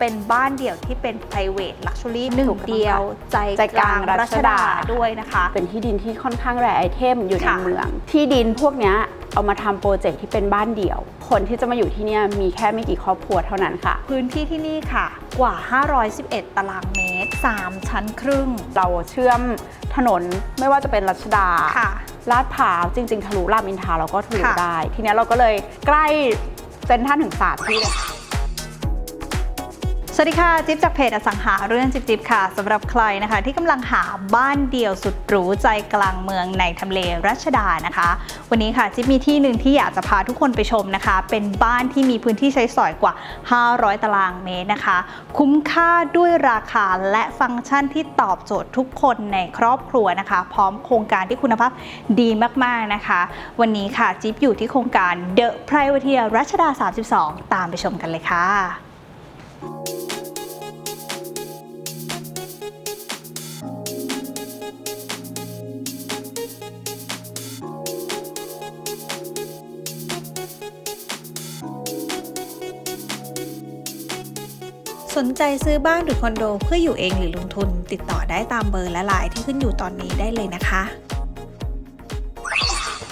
เป็นบ้านเดี่ยวที่เป็น private luxury หนึ่ถูงกต้องเดียวค่ะใจใจกกลาลางงรัรัชชดาดาด้วยนะคะ เป็นที่ดินที่ค่อนข้างแรไอเทมอยู่ในค่ะเมือง ที่ดินพวกเนี้ยเอามาทำโปรเจกต์ที่เป็นบ้านเดี่ยว คนที่จะมาอยู่ที่เนี่ยมีแค่ไม่กี่ครอบครัวเท่านั้นค่ะ พื้นที่ที่นี่ค่ะกว่า 511 ตารางเมตร 3 ชั้นครึ่ง เราเชื่อมถนนไม่ว่าจะเป็นรัชดาค่ะลาดพร้าวจริง ๆทะลุรามอินทราเราก็ทะลุค่ะได้ ทีเนี้ยเราก็เลยใกล้เซนทรันถึงสามที่เลยค่ะ สวัสดีค่ะ จิ๊บจากเพจอสังหาเรื่องจิ๊บจิบค่ะสำหรับใครนะคะ ที่กำลังหาบ้านเดี่ยวสุดหรูใจกลางเมืองในทำเลรัชดานะคะ วันนี้ค่ะจิ๊บมีที่หนึ่งที่อยากจะพาทุกคนไปชมนะคะ เป็นบ้านที่มีพื้นที่ใช้สอยกว่า 500 ตารางเมตรนะคะ คุ้มค่าด้วยราคาและฟังก์ชันที่ตอบโจทย์ทุกคนในครอบครัวนะคะ พร้อมโครงการที่คุณภาพดีมากๆนะคะ วันนี้ค่ะจิ๊บอยู่ที่โครงการ The Privateer รัชดา 32 ตามไปชมกันเลยค่ะ สนใจซื้อบ้านหรือคอนโดเพื่ออยู่เองหรือลงทุน ติดต่อได้ตามเบอร์และไลน์ที่ขึ้นอยู่ตอนนี้ได้เลยนะคะ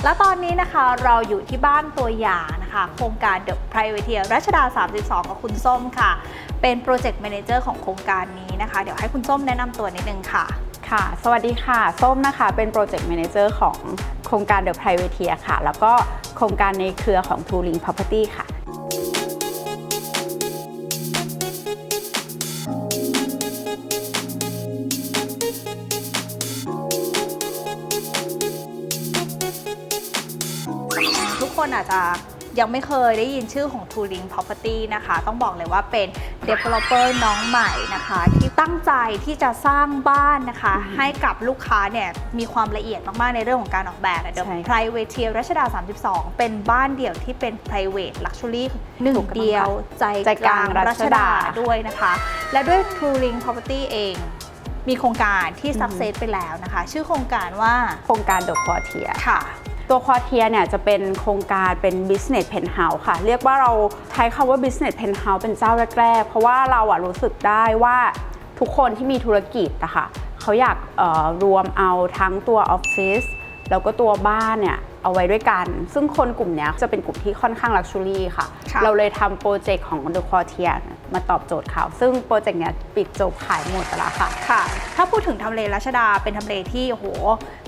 และตอนนี้นะคะเราอยู่ที่บ้านตัวอย่างนะคะ โครงการ The Privateer รัชดา 32 กับคุณส้มค่ะ เป็นโปรเจกต์แมเนเจอร์ของโครงการนี้นะคะ เดี๋ยวให้คุณส้มแนะนำตัวนิดนึงค่ะ ค่ะ สวัสดีค่ะ ส้มนะคะ เป็นโปรเจกต์ a ม a นเจอร์ของโครงการ The Privateer ค่ะ แล้วก็โครงการในเครือของ t o l i n g Property ค่ะ คนอาจจะยังไม่เคยได้ยินชื่อของ t o o l i n g Property นะคะ ต้องบอกเลยว่าเป็น developer น้องใหม่นะคะ ที่ตั้งใจที่จะสร้างบ้านนะคะอืมให้กับลูกค้าเนี่ยมีความละเอียดมาก ๆ ในเรื่องของการออกแบบเดิมใช่ Privateer รัชดา 32 เป็นบ้านเดี่ยวที่เป็น private luxury หนึ่งถูกต้องเดียวใจใจกกลาลางงรัรัชชดาดาด้วยนะคะ และด้วย t o o l i n g Property เองมีโครงการที่อืม success ไปแล้วนะคะ ชื่อโครงการว่าโครงการ The Quartier ค่ะ ตัวควอเทียเนี่ยจะเป็นโครงการเป็น business penthouse ค่ะ เรียกว่าเราใช้คำว่า business penthouse เป็นเจ้าแรกๆ เพราะว่าเราอะรู้สึกได้ว่าทุกคนที่มีธุรกิจนะคะเขาอยากรวมเอาทั้งตัวออฟฟิศแล้วก็ตัวบ้านเนี่ย เอาไว้ด้วยกัน ซึ่งคนกลุ่มเนี้ยจะเป็นกลุ่มที่ค่อนข้างลักชัวรี่ค่ะค่ะ เราเลยทำโปรเจกต์ของ The Quartier มาตอบโจทย์เขา ซึ่งโปรเจกต์เนี้ยปิดจบขายหมดไปแล้วค่ะ ค่ะ ถ้าพูดถึงทำเลรัชดาเป็นทำเลที่โอ้โห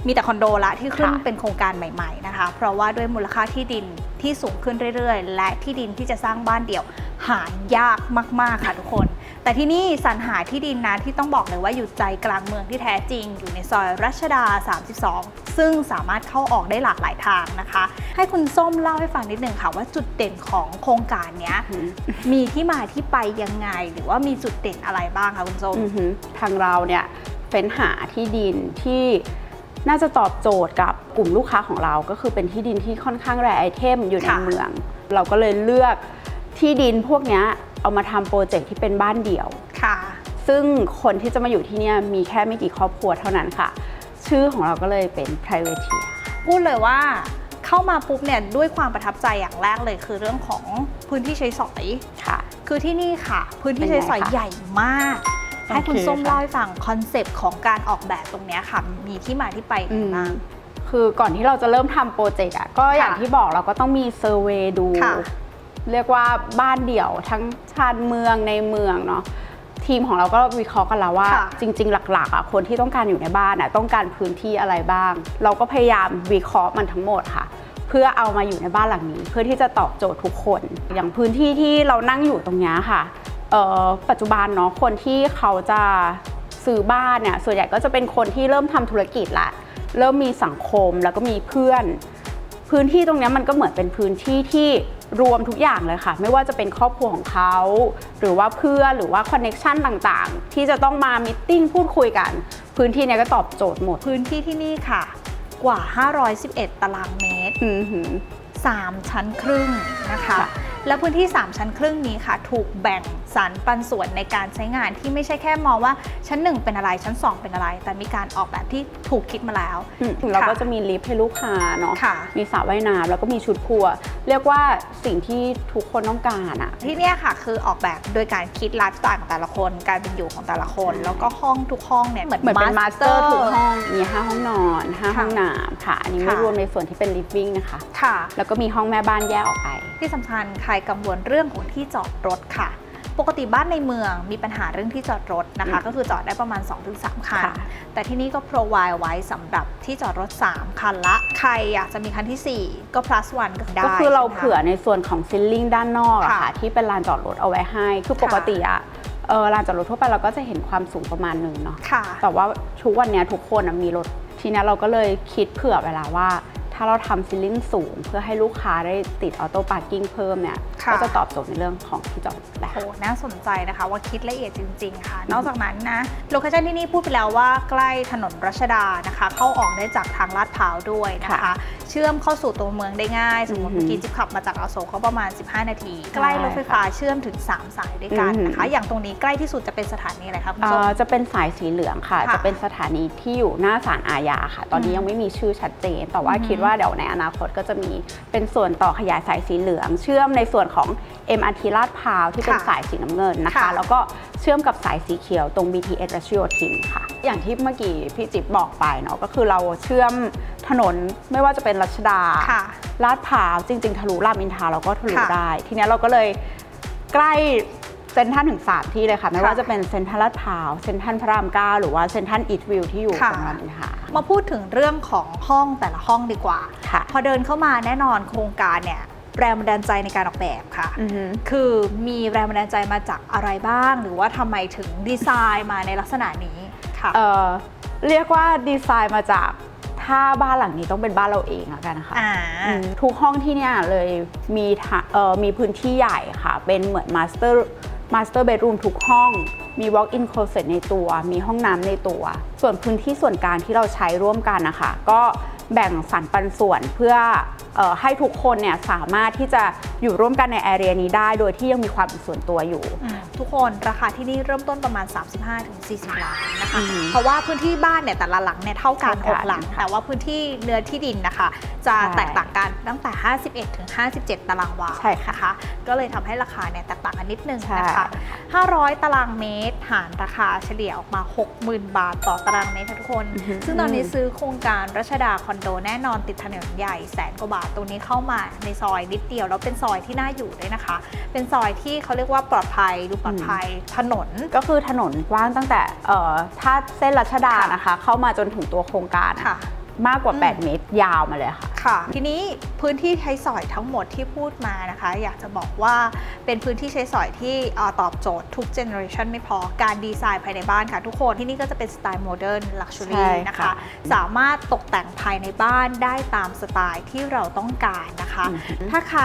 มีแต่คอนโดละที่ขึ้นค่ะเป็นโครงการใหม่ ๆนะคะ เพราะว่าด้วยมูลค่าที่ดินที่สูงขึ้นเรื่อยๆ และที่ดินที่จะสร้างบ้านเดี่ยวหายากมากๆค่ะทุกคน แต่ที่นี่สรรหาที่ดินนะที่ต้องบอกเลยว่าอยู่ใจกลางเมืองที่แท้จริง อยู่ในซอยรัชดา 32 ซึ่งสามารถเข้าออกได้หลากหลายทางนะคะ ให้คุณส้มเล่าให้ฟังนิดนึงค่ะว่าจุดเด่นของโครงการเนี้ยมีที่มาที่ไปยังไง หรือว่ามีจุดเด่นอะไรบ้างคะคุณส้มอือหือทางเราเนี่ยเฟ้นหาที่ดินที่น่าจะตอบโจทย์กับกลุ่มลูกค้าของเรา ก็คือเป็นที่ดินที่ค่อนข้างแรไอเทมอยู่ในค่ะเมือง เราก็เลยเลือกที่ดินพวกเนี้ยเอามาทำโปรเจกต์ที่เป็นบ้านเดี่ยวค่ะ ซึ่งคนที่จะมาอยู่ที่เนี่ยมีแค่ไม่กี่ครอบครัวเท่านั้นค่ะ ชื่อของเราก็เลยเป็น privateer พูดเลยว่าเข้ามาปุ๊บเนี่ยด้วยความประทับใจอย่างแรกเลยคือเรื่องของพื้นที่ใช้สอย ค่ะ คือที่นี่ค่ะ พื้นที่ใช้สอยเป็นไงคะใหญ่มาก ให้คุณโอเคส้มค่ะ เล่าให้ฟังคอนเซปต์ของการออกแบบตรงเนี้ยค่ะ มีที่มาที่ไปยังไงบ้าง คือก่อนที่เราจะเริ่มทำโปรเจกต์อะก็อย่างค่ะที่บอกเราก็ต้องมีเซอร์เวยดู ค่ะเรียกว่าบ้านเดี่ยวทั้งชานเมืองในเมืองเนาะ ทีมของเราก็วิเคราะห์กันแล้วว่า ค่ะจริง ๆ หลักๆอะคนที่ต้องการอยู่ในบ้านอะต้องการพื้นที่อะไรบ้าง เราก็พยายามวิเคราะห์มันทั้งหมดค่ะ เพื่อเอามาอยู่ในบ้านหลังนี้ เพื่อที่จะตอบโจทย์ทุกคน อย่างพื้นที่ที่เรานั่งอยู่ตรงเนี้ยค่ะเอ่อปัจจุบันเนาะคนที่เขาจะซื้อบ้านเนี่ยส่วนใหญ่ก็จะเป็นคนที่เริ่มทำธุรกิจละเริ่มมีสังคมแล้วก็มีเพื่อน พื้นที่ตรงเนี้ยมันก็เหมือนเป็นพื้นที่ที่ รวมทุกอย่างเลยค่ะ ไม่ว่าจะเป็นครอบครัวของเขา หรือว่าเพื่อนหรือว่าคอนเน็ชันต่างๆ ที่จะต้องมามิทติ้งพูดคุยกัน พื้นที่เนี้ยก็ตอบโจทย์หมดพื้นที่ที่นี่ค่ะ กว่า 511 ตารางเมตร อือหือ 3 ชั้นครึ่งนะคะค่ะ แล้วพื้นที่ 3 ชั้นครึ่งนี้ค่ะ ถูกแบ่งสรรปันส่วนในการใช้งานที่ไม่ใช่แค่มองว่าชั้น 1 เป็นอะไรชั้น 2 เป็นอะไร แต่มีการออกแบบที่ถูกคิดมาแล้วอืมเราก็จะมีลิฟต์ให้ลูกค้าเนาะค่ะมีสระว่ายน้ำแล้วก็มีชุดครัว เรียกว่าสิ่งที่ทุกคนต้องการอะที่เนี่ยค่ะคือออกแบบโดยการคิดไลฟ์สไตล์ของแต่ละคน การเป็นอยู่ของแต่ละคน แล้วก็ห้องทุกห้องเนี่ยเหมือนเหมือนเป็นมาสเตอร์ทุกห้องมี5ห้องนอน5ค่ะห้องน้ำค่ะ อันนี้ไม่ค่ะรวมในส่วนที่เป็นลิฟวิ่งนะคะค่ะ แล้วก็มีห้องแม่บ้านแยกออกไป ที่สำคัญใครกังวลเรื่องของที่จอดรถค่ะ ปกติบ้านในเมืองมีปัญหาเรื่องที่จอดรถนะคะอืมก็คือจอดได้ประมาณ 2-3 คันค่ะแต่ที่นี่ก็ provide ไว้สำหรับที่จอดรถ 3 คันละ ใครอยากจะมีคันที่ 4 ก็ plus one ก็ได้ก็คือเราใช่ไหมะเผื่อในส่วนของซิลลิ่งด้านนอกอะค่ะค่ะ ที่เป็นลานจอดรถเอาไว้ให้ คือปกติอะเออลานจอดรถทั่วไปเราก็จะเห็นความสูงประมาณหนึ่งเนาะค่ะแต่ว่าทุกวันเนี้ยทุกคนอะมีรถ ทีเนี้ยเราก็เลยคิดเผื่อเวแลาว่า ถ้าเราทำซิลลิ่งสูง เพื่อให้ลูกค้าได้ติดออโต้พาร์กิ้งเพิ่มเนี่ยค่ะ ก็จะตอบโจทย์ในเรื่องของที่จอดรถได้โอ้น่าสนใจนะคะว่าคิดละเอียดจริง ๆ ค่ะ นอกจากนั้นนะโลเคชั่นที่นี่พูดไปแล้วว่าใกล้ถนนรัชดานะคะ เข้าออกได้จากทางลาดพร้าวด้วยนะคะค่ะเชื่อมเข้าสู่ตัวเมืองได้ง่าย สมมติอือหือเมื่อกี้จิ๊บขับมาจากอโศกก็ประมาณ 15 นาที ใกล้รถไฟฟ้าเชื่อมถึง 3 สายด้วยกันนะคะอือหืออย่างตรงนี้ใกล้ที่สุดจะเป็นสถานีอะไรคะคุณเอ่ส้ม อจะเป็นสายสีเหลืองค่ะ ค่ะจะเป็นสถานีที่อยู่หน้าศาลอาญาค่ะ ตอนนี้อืมยังไม่มีชื่อชัดเจน แต่ว่าอือหือคิดว่าเดี๋ยวในอนาคตก็จะมีเป็นส่วนต่อขยายสายสีเหลือง เชื่อมในส่วนของ MRT ลาดพร้าวที่เป็นค่ะสายสีน้ำเงินนะคะค่ะแล้วก็เชื่อมกับสายสีเขียวตรง BTS รัชโยธินค่ะ อย่างที่เมื่อกี้พี่จิ๊บบอกไปเนาะก็คือเราเชื่อมถนนไม่ว่าจะเป็นรัชดาค่ะลาดพร้าวจริง ๆทะลุรามอินทราเราก็ทะลุค่ะได้ ทีเนี้ยเราก็เลยใกล้เซนทรันถึง3ที่เลยค่ะ ไม่ค่ะว่าจะเป็นเซนทรัลลาดพร้าวเซนทรัลพระรามเก้าหรือว่าเซนทรัลอีทวิวที่อยู่ค่ะตรงรามอินทรามาพูดถึงเรื่องของห้องแต่ละห้องดีกว่าค่ะพอเดินเข้ามาแน่นอนโครงการเนี่ยแรงบันดาลใจในการออกแบบค่ะอือฮึคือมีแรงบันดาลใจมาจากอะไรบ้าง หรือว่าทำไมถึงดีไซน์มาในลักษณะนี้ค่ะเอ่อเรียกว่าดีไซน์มาจากถ้าบ้านหลังนี้ต้องเป็นบ้านเราเองแล้วกันนะคะอ่าอืมทุกห้องที่เนี่ยเลยมีทะเอ่อมีพื้นที่ใหญ่ค่ะ เป็นเหมือนมาสเตอร์ มาสเตอร์เบดรูมทุกห้องมี walk in closet ในตัว มีห้องน้ำในตัว ส่วนพื้นที่ส่วนกลางที่เราใช้ร่วมกันนะคะ ก็ แบ่งสรรปันส่วนเพื่อเออให้ทุกคนเนี่ยสามารถที่จะอยู่ร่วมกันในแอเรียนี้ได้ โดยที่ยังมีความเป็นส่วนตัวอยู่อืมทุกคนราคาที่นี่เริ่มต้นประมาณ 35-40 ล้านนะคะอืมเพราะว่าพื้นที่บ้านเนี่ยแต่ละหลังเนี่ยเท่ากันเท่ากัน6หลัง แต่ว่าพื้นที่เนื้อที่ดินนะคะ จะใช่แตกต่างกันตั้งแต่ 51ถึง57 ตารางวาใช่ค่ะนก็เลยทำให้ราคาเนี่ยแตกต่างกันนิดนึงใช่นะคะ500 ตารางเมตรหารราคาเฉลี่ยออกมา 60,000 บาทต่อตารางเมตรค่ะทุกคนอือฮึซึ่งตอนนี้ซื้อโครงการรัชดาคอนโดแน่นอนติดถนนใหญ่แสนกว่าบาทตรงนี้เข้ามาในซอยนิดเดียว แล้วเป็นซอยที่น่าอยู่ด้วยนะคะ เป็นซอยที่เขาเรียกว่าปลอดภัยดูปลอดภัยถนนก็คือถนนกว้างตั้งแต่เอ่อถ้าเส้นรัชดาค่ะนะคะ เข้ามาจนถึงตัวโครงการอะค่ะ มากกว่าอืม8เมตรยาวมาเลยค่ะ ค่ะ ทีนี้พื้นที่ใช้สอยทั้งหมดที่พูดมานะคะ อยากจะบอกว่าเป็นพื้นที่ใช้สอยที่เอ่อตอบโจทย์ทุกเจเนอเรชันไม่พอการดีไซน์ภายในบ้านค่ะทุกคนที่นี่ก็จะเป็นสไตล์โมเดิร์นลักชัวใช่รี่ค่ะนะคะ สามารถตกแต่งภายในบ้านได้ตามสไตล์ที่เราต้องการนะคะอือฮึถ้าใคร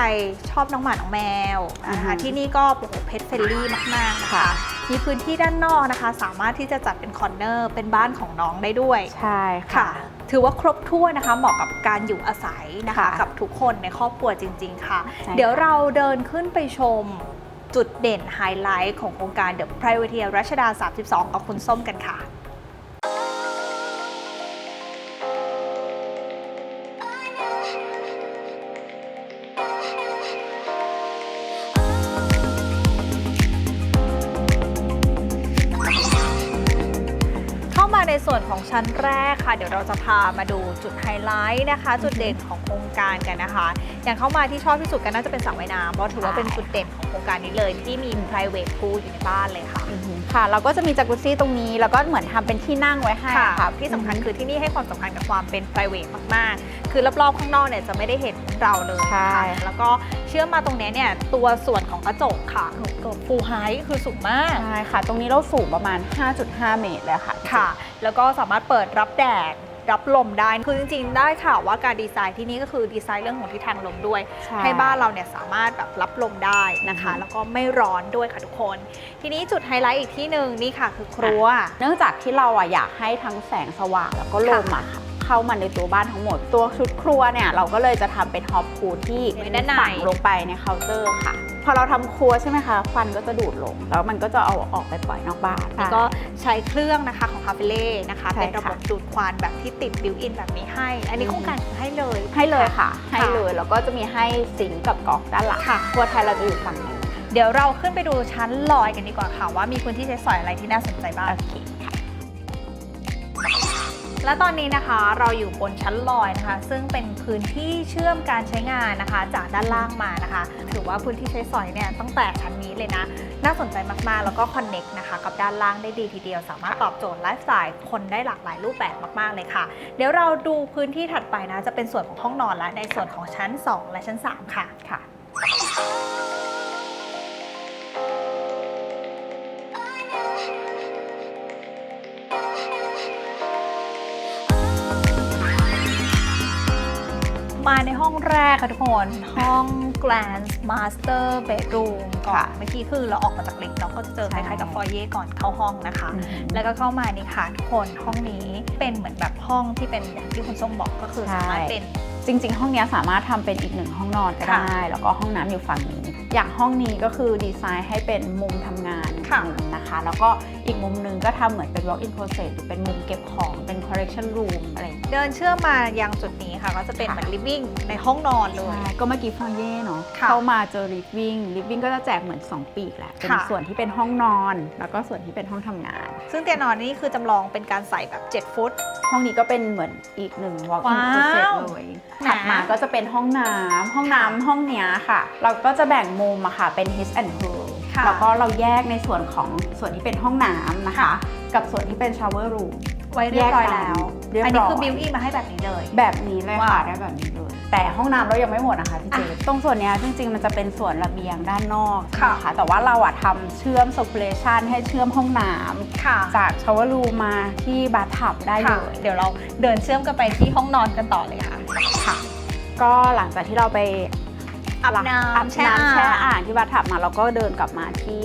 ชอบน้องหมาน้องแมวนะคะอือฮึที่นี่ก็โอ้โหเพ t เฟรนลี่มาก ๆ นะคะค่ะมีพื้นที่ด้านนอกนะคะ สามารถที่จะจัดเป็นคอนเนอร์เป็นบ้านของน้องได้ด้วย ใช่ค่ะค่ะ ถือว่าครบถ้วนนะคะ เหมาะกับการอยู่อาศัยนะคะ ค่ะกับทุกคนในครอบครัวจริง ๆ ค่ะ ใช่ค่ะเดี๋ยวเราเดินขึ้นไปชมจุดเด่นไฮไลท์ของโครงการ The Privateer รัชดา 32 กับคุณส้มกันค่ะ ของชั้นแรกค่ะ เดี๋ยวเราจะพามาดูจุดไฮไลท์นะคะ จุดเด่นของโครงการกันนะคะ อย่างเข้ามาที่ชอบที่สุดก็น่าจะเป็นสระว่ายน้ำเพราะถือว่าเป็นจุดเด่นของโครงการนี้เลยที่มี private pool อยู่ในบ้านเลยค่ะ ค่ะ เราก็จะมีจักรุซี่ตรงนี้ แล้วก็เหมือนทำเป็นที่นั่งไว้ให้ค่ะค่ะที่สำคัญคือที่นี่ให้ความสำคัญกับความเป็น private มาก ๆ คือรอบๆข้างนอกเนี่ยจะไม่ได้เห็นเราเลยใช่นะคะแล้วก็เชื่อมมาตรงเนี้ยเนี่ยตัวส่วนของกระจกค่ะฟูไฮคือสูงมาก ใช่ค่ะ ตรงนี้เราสูงประมาณ 5.5 เมตรเลยค่ะ ค่ะ แล้วก็สามารถเปิดรับแดด รับลมได้ คือจริงๆ ได้ข่าวว่าการดีไซน์ที่นี่ก็คือดีไซน์เรื่องของทิศทางลมด้วย ใช่ให้บ้านเราเนี่ยสามารถแบบรับลมได้นะคะ อือฮึ แล้วก็ไม่ร้อนด้วยค่ะทุกคน ทีนี้จุดไฮไลท์อีกที่หนึ่งนี่ค่ะคือครัว เนื่องจากที่เราอะอยากให้ทั้งแสงสว่างแล้วก็ลมอะค่ะ เข้ามาในตัวบ้านทั้งหมด ตัวชุดครัวเนี่ยเราก็เลยจะทำเป็นฮอปพูที่ไว้ด้านในฝังลงไปในเคาน์เตอร์ค่ะพอเราทำครัวใช่ไหมคะควันก็จะดูดลง แล้วมันก็จะเอาออกไปปล่อยนอกบ้านแล้วก็ใช้เครื่องนะคะของคาเฟเล่นะคะใช่เป็นระบบค่ะดูดควันแบบที่ติดบิวอินแบบนี้ให้ อันนี้อืมโครงการให้เลยให้เลยค่ะค่ะให้เลยแล้วก็จะมีให้ซิงก์กับก๊อกด้านหลังค่ะครัวไทยเราจะอยู่ฝั่งนี้เดี๋ยวเราขึ้นไปดูชั้นลอยกันดีกว่าค่ะว่ามีพื้นที่ใช้สอยอะไรที่น่าสนใจบ้างโอเคค่ะ และตอนนี้นะคะเราอยู่บนชั้นลอยนะคะ ซึ่งเป็นพื้นที่เชื่อมการใช้งานนะคะ จากด้านล่างมานะคะ ถือว่าพื้นที่ใช้สอยเนี่ยตั้งแต่ชั้นนี้เลยนะ น่าสนใจมากๆ แล้วก็คอนเน็กนะคะกับด้านล่างได้ดีทีเดียว สามารถตอบโจทย์ไลฟ์สไตล์คนได้หลากหลายรูปแบบมากๆเลยค่ะ เดี๋ยวเราดูพื้นที่ถัดไปนะ จะเป็นส่วนของห้องนอนและในส่วนของชั้น 2 และชั้น 3 ค่ะค่ะ ในห้องแรกค่ะทุกคน ห้อง Grand Master Bedroom ก่อนค่ะเมื่อกี้คือเราออกมาจากลิฟต์เราก็จะเจอคใช่ล้ายๆกับฟอยเย่ก่อนเข้าห้องนะคะ แล้วก็เข้ามานี่ค่ะทุกคนห้องนี้เป็นเหมือนแบบห้องที่เป็นอย่างที่คุณส้มบอกก็คือใช่สามารถเป็นจริง ๆ ห้องเนี้ยสามารถทำเป็นอีกหนึ่งห้องนอนก็ค่ะได้ แล้วก็ห้องน้ำอยู่ฝั่งนี้ อย่างห้องนี้ก็คือดีไซน์ให้เป็นมุมทำงานค่ะมุมนะคะ แล้วก็อีกมุมหนึงก็ทำเหมือนเป็น walk in closet หรือเป็นมุมเก็บของเป็น collection room อะไรอย่างเงี้ยเดินเชื่อมมายังจุดนี้ค่ะ ก็จะเป็นค่ะเหมือน living ในห้องนอนเลยใช่ก็เมื่อกี้ฟอยเย่เนาะค่ะเข้ามาเจอ living living ก็จะแจกเหมือน 2 ปีกแหละเป็นค่ะ ส่วนที่เป็นห้องนอน แล้วก็ส่วนที่เป็นห้องทำงาน ซึ่งเตียงนอนนี่คือจำลองเป็นการใส่แบบ 7 ฟุต ห้องนี้ก็เป็นเหมือนอีกหนึ่ง walk in ว้าว closet เลยนะถัดมาก็จะเป็นห้องน้ำห้องค่ะน้ำห้องเนี้ยค่ะ เราก็จะแบ่งมุมอะค่ะเป็น his and her ค่ะ แล้วก็เราแยกในส่วนของส่วนที่เป็นห้องน้ำนะคะค่ะกับส่วนที่เป็น shower room ไว้เรียบร้อยแยกกันแล้ว เรียบร้อยอันนี้คือบิวอินมาให้แบบนี้เลย แบบนี้เลยว้าค่ะวได้แบบนี้เลย แต่ห้องน้ำเรายังไม่หมดนะคะพี่เจอะตรงส่วนเนี้ยจริง ๆ มันจะเป็นส่วนระเบียงด้านนอกค่ะนแต่ว่าเราอะทำเชื่อม circulation ให้เชื่อมห้องน้ำค่ะจาก shower room มาที่บาร์ทับได้เลค่ะ ย เดี๋ยวเราเดินเชื่อมกันไปที่ห้องนอนกันต่อเลยค่ะ ค่ะก็หลังจากที่เราไปอาบน้ำอาบแช่น้ำอ่างแช่อ่างที่บาร์ทับมาเราก็เดินกลับมาที่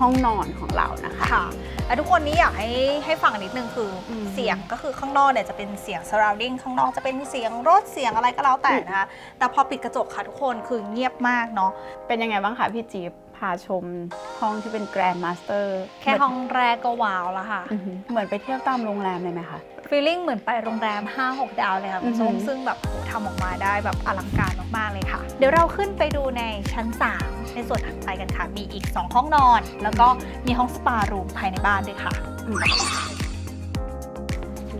ห้องนอนของเรานะคะค่ะและทุกคนนี้อยากให้ให้ฟังนิดนึงคืออมเสียงก็คือข้างนอกเนี่ยจะเป็นเสียง surrounding ข้างนอกจะเป็นเสียงรถเสียงอะไรก็แล้วแต่นะคะแต่พอปิดกระจกค่ะทุกคนคือเงียบมากเนาะเป็นยังไงบ้างคะพี่จี๊บพาชมห้องที่เป็นแกรนด์มาสเตอร์แค่ห้องแรกก็ว้าวแล้วค่ะ เหมือนไปเที่ยวตามโรงแรมเลยไหมคะฟีลลิ่งเหมือนไปโรงแรม 5-6 ดาวเลยค่ะคุณส้มอือหือซึ่งแบบโหทำออกมาได้แบบอลังการมากๆเลยค่ะ เดี๋ยวเราขึ้นไปดูในชั้น 3 ในส่วนถัดไปกันค่ะ มีอีก 2 ห้องนอน แล้วก็มีห้องสปารูมภายในบ้านด้วยค่ะ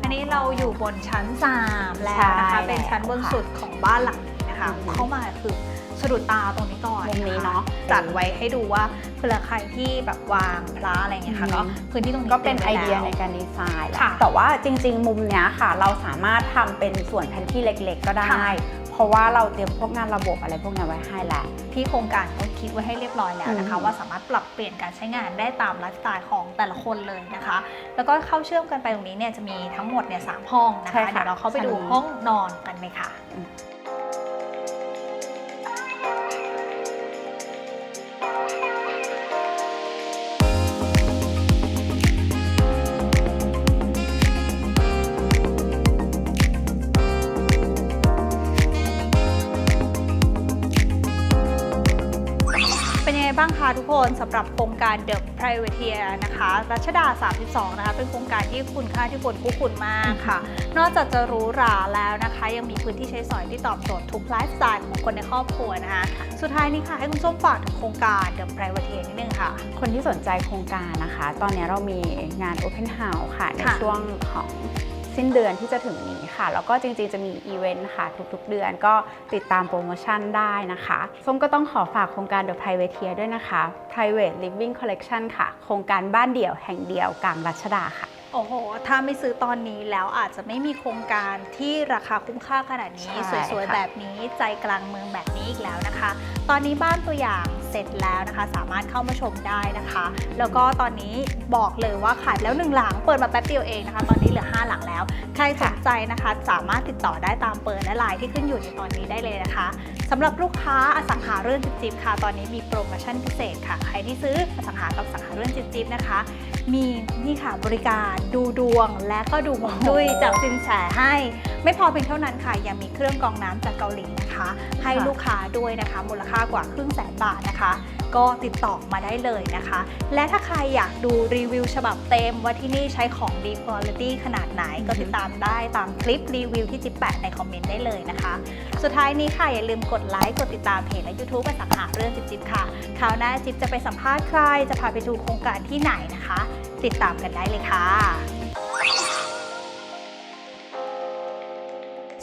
อันนี้เราอยู่บนชั้น 3 แล้วนะคะใช่เป็นชั้นบนค่ะสุดของบ้านหลังนี้นะคะอือหือเข้ามาคือสะดุดตาตรงนี้ก่อนมุมนี้เนอะจัดไว้ให้ดูว่าเผื่อใครที่แบบวางพระอะไรเงี้ยค่ะอือหืก็อพื้นที่ตรงนี้ก็เป็นไอต็มว้เดียแล้วในการดีไซน์แหละค่ะแต่ว่าจริง ๆ มุมเนี้ยค่ะ เราสามารถทำเป็นส่วนแผนที่เล็ก ๆ ก็ได้ค่ะ เพราะว่าเราเตรียมพวกงานระบบอะไรพวกเนี้ยไว้ให้แหละที่โครงการก็คิดไว้ให้เรียบร้อยแล้วนะคะอืมว่าสามารถปรับเปลี่ยนการใช้งานได้ตามไลฟ์สไตล์ของแต่ละคนเลยนะคะ แล้วก็เข้าเชื่อมกันไปตรงนี้เนี่ยจะมีทั้งหมดเนี่ยสามห้องนะคะเดี๋ยวเราเข้าไปดูห้องนอนกันเลยค่ะ บ้างคะทุกคนสำหรับโครงการ The Privateer นะคะรัชดา 32 นะคะ เป็นโครงการที่คุณค่าที่ควรคู่คุณมากค่ะ นอกจากจะหรู้หราแล้วนะคะ ยังมีพื้นที่ใช้สอยที่ตอบโจทย์ทุกไลฟ์สไตล์ของคนในครอบครัวนะคะ สุดท้ายนี้ค่ะให้คุณส้มฝากถึงโครงการ The Privateer นิดนึงค่ะ คนที่สนใจโครงการนะคะ ตอนนี้เรามีงาน Open House ค่ะในค่ะช่วงของ สิ้นเดือนที่จะถึงนี้ค่ะ แล้วก็จริงๆจะมีอีเวนต์ค่ะ ทุกๆเดือนก็ติดตามโปรโมชั่นได้นะคะส้มก็ต้องขอฝากโครงการ The Privateer ด้วยนะคะ Private Living Collection ค่ะ โครงการบ้านเดี่ยวแห่งเดียวกลางรัชดาค่ะ โอ้โห ถ้าไม่ซื้อตอนนี้แล้วอาจจะไม่มีโครงการที่ราคาคุ้มค่าขนาดนี้ใช่สวยค่ะๆแบบนี้ใจกลางเมืองแบบนี้อีกแล้วนะคะ ตอนนี้บ้านตัวอย่างเสร็จแล้วนะคะ สามารถเข้ามาชมได้นะคะ แล้วก็ตอนนี้บอกเลยว่าขายแล้วหนึ่งหลังเปิดมาแป๊บเดียวเองนะคะ ตอนนี้เหลือ 5 หลังแล้ว ใครสนใจนะคะ สามารถติดต่อได้ตามเปิดและไลน์ที่ขึ้นอยู่ในตอนนี้ได้เลยนะคะสำหรับลูกค้าอสังหาเรื่องจิ๊บๆค่ะ ตอนนี้มีโปรโมชั่นพิเศษค่ะ ใครที่ซื้ออสังหากับอสังหาเรื่องจิ๊บๆนะคะ มีนี่ค่ะบริการดูดวงและก็ดูฮวงจุ้ยจากสินแสให้ ไม่พอเพียงเท่านั้นค่ะยังมีเครื่องกรองน้ำจากเกาหลีนะคะ ให้ลูกค้าด้วยนะคะ มูลค่ากว่าครึ่งแสนบาทนะคะ ก็ติดต่อมาได้เลยนะคะ และถ้าใครอยากดูรีวิวฉบับเต็มว่าที่นี่ใช้ของดีคุณภาพขนาดไหนก็ติดตามได้ตามคลิปรีวิวที่จิบแปะในคอมเมนต์ได้เลยนะคะ สุดท้ายนี้ค่ะ อย่าลืมกดไลค์กดติดตามเพจและ YouTube ไปสังหาเรื่องจิบจิบค่ะคราวหน้าจิบจะไปสัมภาษณ์ใคร จะพาไปดูโครงการที่ไหนนะคะ ติดตามกันได้เลยค่ะ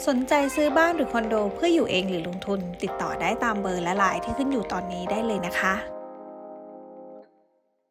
สนใจซื้อบ้านหรือคอนโดเพื่ออยู่เองหรือลงทุน ติดต่อได้ตามเบอร์และไลน์ที่ขึ้นอยู่ตอนนี้ได้เลยนะคะ